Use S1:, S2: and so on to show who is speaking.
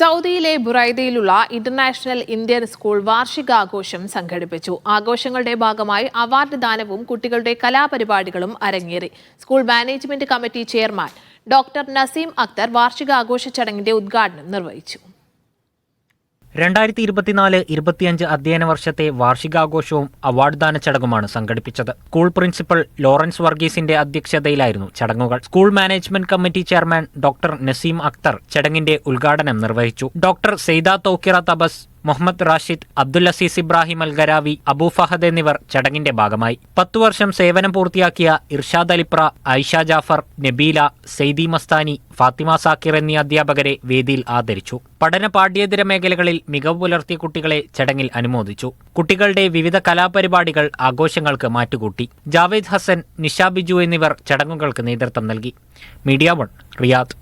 S1: സൗദിയിലെ ബുറൈദയിലുള്ള international Indian school വാർഷികാഘോഷം സംഘടിപ്പിച്ചു. ആഘോഷങ്ങളുടെ ഭാഗമായി അവാർഡ് ദാനവും കുട്ടികളുടെ കലാപരിപാടികളും അരങ്ങേറി. School management committee chairman doctor Naseem Akhtar വാർഷികാഘോഷ ചടങ്ങിന്റെ ഉദ്ഘാടനം നിർവഹിച്ചു.
S2: രണ്ടായിരത്തി ഇരുപത്തിനാല് ഇരുപത്തിയഞ്ച് അധ്യയന വർഷത്തെ വാർഷികാഘോഷവും അവാർഡ് ദാന ചടങ്ങുമാണ് സംഘടിപ്പിച്ചത്. സ്കൂൾ പ്രിൻസിപ്പൽ ലോറൻസ് വർഗീസിന്റെ അധ്യക്ഷതയിലായിരുന്നു ചടങ്ങുകൾ. School management committee chairman doctor Naseem Akhtar ചടങ്ങിന്റെ ഉദ്ഘാടനം നിർവഹിച്ചു. ഡോക്ടർ സെയ്ദ തോക്കിറ തബസ് Muhammad Rashid Abdul Aziz Ibrahim Al Gharawi Abu Fahad എന്നിവർ ചടങ്ങിന്റെ ഭാഗമായി. പത്തു വർഷം സേവനം പൂർത്തിയാക്കിയ ഇർഷാദ് അലിപ്ര ഐഷ ജാഫർ നബീല സെയ്ദി മസ്താനി ഫാത്തിമ സാക്കിർ എന്നീ അധ്യാപകരെ വേദിയിൽ ആദരിച്ചു. പഠന പാഠ്യേതര മേഖലകളിൽ മികവ് പുലർത്തിയ കുട്ടികളെ ചടങ്ങിൽ അനുമോദിച്ചു. കുട്ടികളുടെ വിവിധ കലാപരിപാടികൾ ആഘോഷങ്ങൾക്ക് മാറ്റുകൂട്ടി. ജാവേദ് ഹസൻ നിഷ ബിജു എന്നിവർ ചടങ്ങുകൾക്ക് നേതൃത്വം നൽകി. Media one Riyadh.